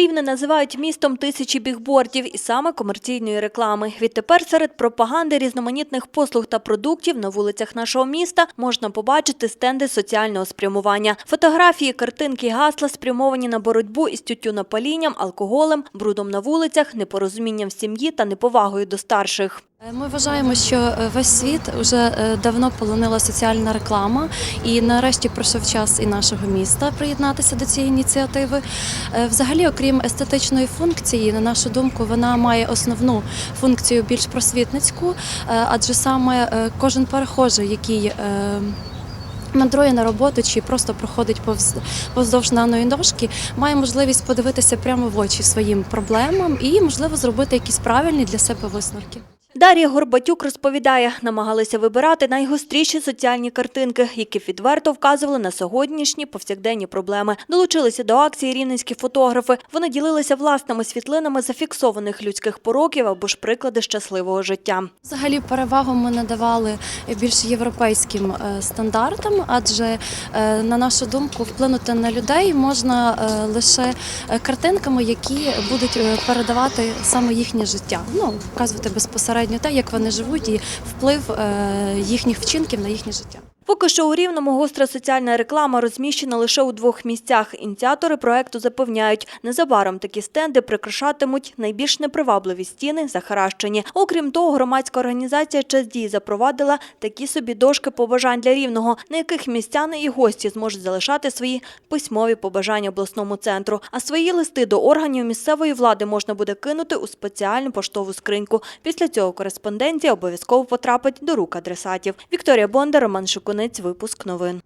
Рівне називають містом тисячі бігбордів і саме комерційної реклами. Відтепер серед пропаганди різноманітних послуг та продуктів на вулицях нашого міста можна побачити стенди соціального спрямування. Фотографії, картинки, гасла спрямовані на боротьбу із тютюнопалінням, алкоголем, брудом на вулицях, непорозумінням в сім'ї та неповагою до старших. Е, Ми вважаємо, що е, весь світ вже е, давно полонила соціальна реклама, і нарешті пройшов час і нашого міста приєднатися до цієї ініціативи. Взагалі, окрім естетичної функції, на нашу думку, вона має основну функцію більш просвітницьку, адже саме кожен перехожий, який Мандрує на роботу чи просто проходить повз повздовж даної дошки, має можливість подивитися прямо в очі своїм проблемам і, можливо, зробити якісь правильні для себе висновки. Дар'я Горбатюк розповідає, намагалися вибирати найгостріші соціальні картинки, які відверто вказували на сьогоднішні повсякденні проблеми. Долучилися до акції рівненські фотографи. Вони ділилися власними світлинами зафіксованих людських пороків або ж приклади щасливого життя. Взагалі перевагу ми надавали більш європейським е, стандартам, адже е, на нашу думку вплинути на людей можна е, лише картинками, які будуть передавати саме їхнє життя. Ну вказувати безпосередньо те, як вони живуть, і вплив е, їхніх вчинків на їхнє життя. Поки що у Рівному гостра соціальна реклама розміщена лише у двох місцях. Ініціатори проекту запевняють, незабаром такі стенди прикрашатимуть найбільш непривабливі стіни захаращені. Окрім того, громадська організація «Час дій» запровадила такі собі дошки побажань для Рівного, на яких містяни і гості зможуть залишати свої письмові побажання обласному центру. А свої листи до органів місцевої влади можна буде кинути у спеціальну поштову скриньку. Після цього кореспонденція обов'язково потрапить до рук адресатів. Вікторія Бондар, Роман Шукунець, випуск новин.